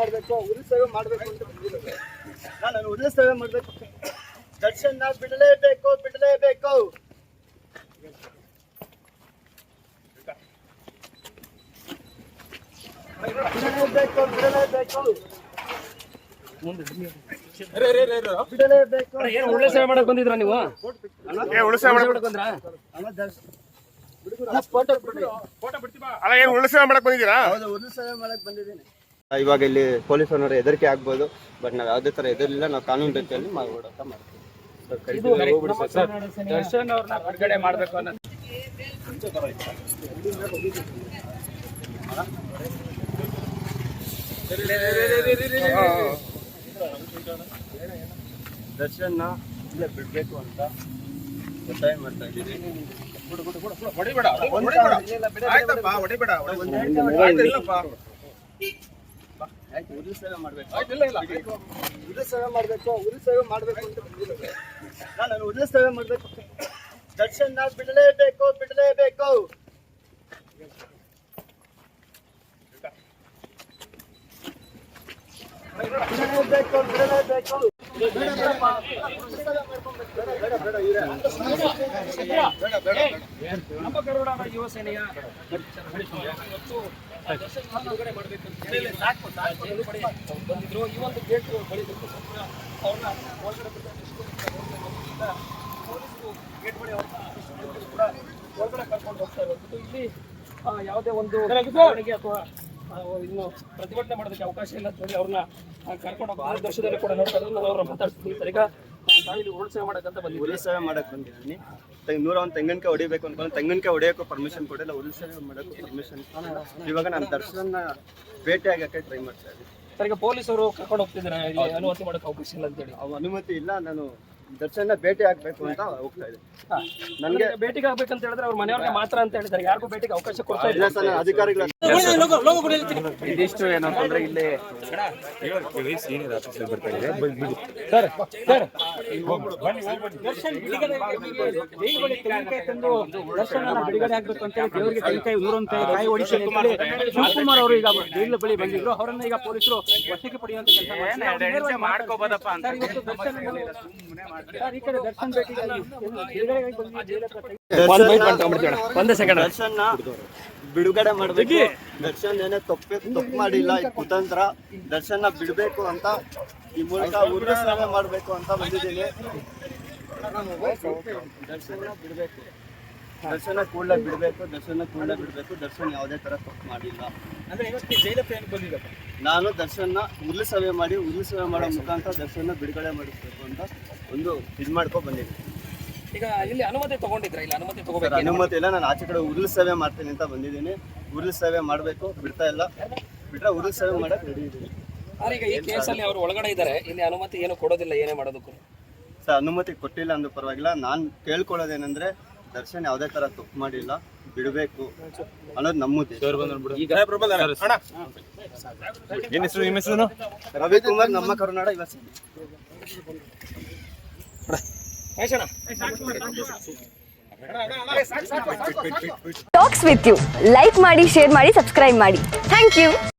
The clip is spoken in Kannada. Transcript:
ಮಾಡಬೇಕು ಉರಿ ಸೇವೆ ಮಾಡಬೇಕು ಅಂತ ಬಂದಿರೋದು. ನಾನು ಉರಿ ಸೇವೆ ಮಾಡಬೇಕು. ದರ್ಶನ ಬಿಡಲೇಬೇಕು ಬಿಡಲೇಬೇಕು. ಬಿಡಲೇಬೇಕು ಬಿಡಲೇಬೇಕು. ಬಿಡಲೇಬೇಕು. ಏನು ಒಳ್ಳೆ ಸೇವೆ ಮಾಡಕ್ ಬಂದಿದ್ರ ನೀವು? ಏ ಉಳಿಸ ಮಾಡಕ್ ಬಂದ್ರಾ ಅಣ್ಣ ದರ್ಶನ ಅಣ್ಣ, ಫೋಟೋ ಅಲ್ಲ ಏನ್ ಉಳಿಸ ಮಾಡಕ್ ಬಂದಿದ್ದೀರಾ? ಹೌದು ಸೇವೆ ಮಾಡಕ್ ಬಂದಿದ್ದೀನಿ. ಇವಾಗ ಇಲ್ಲಿ ಪೊಲೀಸ್ ಪೊಲೀಸರವ್ರ ಹೆದರಿಕೆ ಆಗ್ಬೋದು. ಬಟ್ ನಾವ್ ಯಾವುದೇ ತರ ಎದುರಿಲ್ಲ ನಾವು ಕಾನೂನು ರೀತಿಯಲ್ಲಿ ಮಾಡ್ಬಿಡೋಕ ಮಾಡ್ತೀವಿ. ದರ್ಶನ್ ಅವ್ರನ್ನ ಬಿಡುಗಡೆ ಮಾಡ್ಬೇಕು ಅನ್ನೋ ದರ್ಶನ ಇಲ್ಲೇ ಬಿಡ್ಬೇಕು ಅಂತ ಒತ್ತಾಯ ಮಾಡ್ತಾ ಇದ್ದೀವಿ. ಆಯ್ತು ಉರಿ ಸೇವೆ ಮಾಡ್ಬೇಕು. ಉರಿ ಸೇವೆ ಮಾಡ್ಬೇಕು ಉರಿ ಸೇವೆ ಮಾಡ್ಬೇಕು ಅಂತ ಬಂದಿರೋದು. ನಾನು ಉರಿ ಸೇವೆ ಮಾಡ್ಬೇಕು. ದರ್ಶನ ಬಿಡಲೇಬೇಕು ಬಿಡಲೇಬೇಕು. ಬಿಡಲೇಬೇಕು ಬಿಡಲೇಬೇಕು. ನಮ್ಮ ಬಳಿ ಬಂದಿದ್ರು ಈ ಒಂದು ಗೇಟ್ ಬಳಿ ಅವ್ರನ್ನ ಒಳಗಡೆ ಪೊಲೀಸರು ಗೇಟ್ ಬಳಿ ಅವ್ರನ್ನ ಕೂಡ ಒಳಗಡೆ ಕರ್ಕೊಂಡು ಹೋಗ್ತಾ ಇರೋದು ಇಲ್ಲಿ ಯಾವುದೇ ಒಂದು ಮೆರವಣಿಗೆ ಅಥವಾ ಇನ್ನು ಪ್ರತಿಭಟನೆ ಮಾಡೋದಕ್ಕೆ ಅವಕಾಶ ಇಲ್ಲ ಅಂತ ಹೇಳಿ ಅವ್ರನ್ನ ಕರ್ಕೊಂಡು ಕರ್ಕೊಂಡು ಆ ದರ್ಶನದಲ್ಲಿ ಕೂಡ ನೋಡ್ತಾ ಇರೋದು ನಾನು ಅವ್ರನ್ನ ಮಾತಾಡ್ತೀನಿ ಸರ್ ಉರುಳು ಸೇವೆ ಮಾಡಕ್ಕಂತ ಬಂದಿದ್ದೀವಿ ಉರುಳು ಸೇವೆ ಮಾಡಕ್ ಬಂದಿದ್ದೀನಿ. ತೆಂಗ್ ನೂರ ಒಂದು ತೆಂಗಿನಕಾಯಿ ಹೊಡಿಬೇಕು ಅನ್ಕೊಂಡು ತೆಂಗಿನಕಾಯಿ ಹೊಡಿಯೋಕ್ಕೂ ಪರ್ಮಿಷನ್ ಕೊಟ್ಟಿಲ್ಲ ಉಳಿ ಸೇವೆ ಮಾಡೋಕ್ಕೂ ಪರ್ಮಿಷನ್ ಇವಾಗ ನಾನು ದರ್ಶನ ಭೇಟಿ ಆಗಕ್ಕೆ ಟ್ರೈ ಮಾಡ್ತಾ ಇದ್ದೀನಿ. ಸರ್ ಈಗ ಪೊಲೀಸರು ಕರ್ಕೊಂಡು ಹೋಗ್ತಿದ್ದಾರೆ ಇಲ್ಲಿ ಅನುಮತಿ ಮಾಡೋಕೆ ಅವಕಾಶ ಇಲ್ಲ ಅಂತೇಳಿ. ಅವ್ ಅನುಮತಿ ಇಲ್ಲ ನಾನು ದರ್ಶನ ಭೇಟಿ ಆಗ್ಬೇಕು ಅಂತ ಹೋಗ್ತಾ ಇದೆ. ನನಗೆ ಭೇಟಿಗೆ ಆಗ್ಬೇಕಂತ ಹೇಳಿದ್ರೆ ಅವ್ರ ಮನೆಯವ್ರಿಗೆ ಮಾತ್ರ ಅಂತ ಹೇಳಿದ್ದಾರೆ. ಯಾರಿಗೂ ಭೇಟಿಗೆ ಅವಕಾಶ ಕೊಡ್ತಾ ಇಲ್ಲ. ಇಲ್ಲ ಸರ್ ಅಧಿಕಾರಿಗಳ ಇದಿಷ್ಟು ಏನಂತಂದ್ರೆ ಇಲ್ಲಿ. ದರ್ಶನ ಬಿಡುಗಡೆ ಆಗ್ಬೇಕು ಅಂತ ಹೇಳಿ ದೇವರಿಗೆ ತೆಂಗಿನಕಾಯಿ ನೂರೊಂದು ಕಾಯಿ ಓಡಿಸಿ ಅಂತ ಶಿವಕುಮಾರ್ ಅವರು ಈಗ ಜೈಲು ಬಳಿ ಬಂದಿದ್ರು. ಅವರನ್ನ ಈಗ ಪೊಲೀಸರು ವಶಕ್ಕೆ ಪಡೆಯುವಂತ ಕೆಲಸ ಮಾಡ್ಕೋಬೋದಪ್ಪ ಅಂತ. ಇವತ್ತು ದರ್ಶನ್ ದರ್ಶನ್ ಒಂದ್ ಸೆಕೆಂಡ್ ಬಿಡುಗಡೆ ಮಾಡ್ಬೇಕು. ದರ್ಶನ್ ಏನೇ ತಪ್ಪೆ ತಪ್ಪು ಮಾಡಿಲ್ಲ ಈ ಕುತಂತ್ರ ದರ್ಶನ ಬಿಡಬೇಕು ಅಂತ ಈ ಮೂಲಕ ಉದ್ಘಾಟನೆ ಮಾಡಬೇಕು ಅಂತ ಬಂದಿದ್ದೀನಿ ದರ್ಶನ ಬಿಡಬೇಕು. ದರ್ಶನ ಕೂಡಲೇ ಬಿಡಬೇಕು ದರ್ಶನ ಕೂಡಲೇ ಬಿಡಬೇಕು ದರ್ಶನ ಯಾವುದೇ ತರ ತಪ್ಪು ಮಾಡಿಲ್ಲ. ಅಂದ್ರೆ ಇವತ್ತು ಜೈಲಪ್ಪ ಏನು ನಾನು ದರ್ಶನ ಉರುಳು ಸಭೆ ಮಾಡಿ ಉರುಳು ಸಭೆ ಮಾಡೋ ಮುಖಾಂತರ ದರ್ಶನ ಬಿಡುಗಡೆ ಮಾಡಿಸ್ಬೇಕು ಅಂತ ಒಂದು ಇದು ಮಾಡ್ಕೊ ಬಂದಿದ್ದೀನಿ. ಈಗ ಇಲ್ಲಿ ಅನುಮತಿ ತಗೊಂಡಿದ್ರೆ? ಇಲ್ಲಿ ಅನುಮತಿ ತಗೋಬೇಕು ಅನುಮತಿ ಇಲ್ಲ ನಾನು ಆಚೆ ಕಡೆ ಉರುಳು ಸಭೆ ಮಾಡ್ತೀನಿ ಅಂತ ಬಂದಿದ್ದೀನಿ. ಉರುಳು ಸಭೆ ಮಾಡಬೇಕು ಬಿಡ್ತಾ ಇಲ್ಲ. ಬಿಟ್ರೆ ಉರುಳು ಸಭೆ ಮಾಡಕ್ಕೆ ರೆಡಿ ಇದ್ದೀನಿ. ಸರ್ ಈಗ ಈ ಕೇಸಲ್ಲಿ ಅವರು ಒಳಗಡೆ ಇದ್ದಾರೆ ಇಲ್ಲಿ ಅನುಮತಿ ಏನು ಕೊಡೋದಿಲ್ಲ ಏನೇ ಮಾಡೋದಕ್ಕೂ. ಸರ್ ಅನುಮತಿ ಕೊಟ್ಟಿಲ್ಲ ಅಂದ್ರೂ ಪರವಾಗಿಲ್ಲ. ನಾನು ಕೇಳ್ಕೊಳ್ಳೋದೇನೆಂದ್ರೆ ದರ್ಶನ್ ಯಾವುದೇ ತರ ತಪ್ಪು ಮಾಡಿಲ್ಲ. ಬಿಡಬೇಕು. ಅನ್ನೋದು ನಮ್ಮದೇ ಏನ್ ಹೆಸರು ನಿಮ್ಮ ಹೆಸರು? ರವಿಕುಮಾರ್ ನಮ್ಮ ಕರುನಾಡ ಇವತ್ತು ಟಾಕ್ಸ್ ವಿತ್ ಯು ಲೈಕ್ ಮಾಡಿ ಶೇರ್ ಮಾಡಿ ಸಬ್ಸ್ಕ್ರೈಬ್ ಮಾಡಿ. Thank you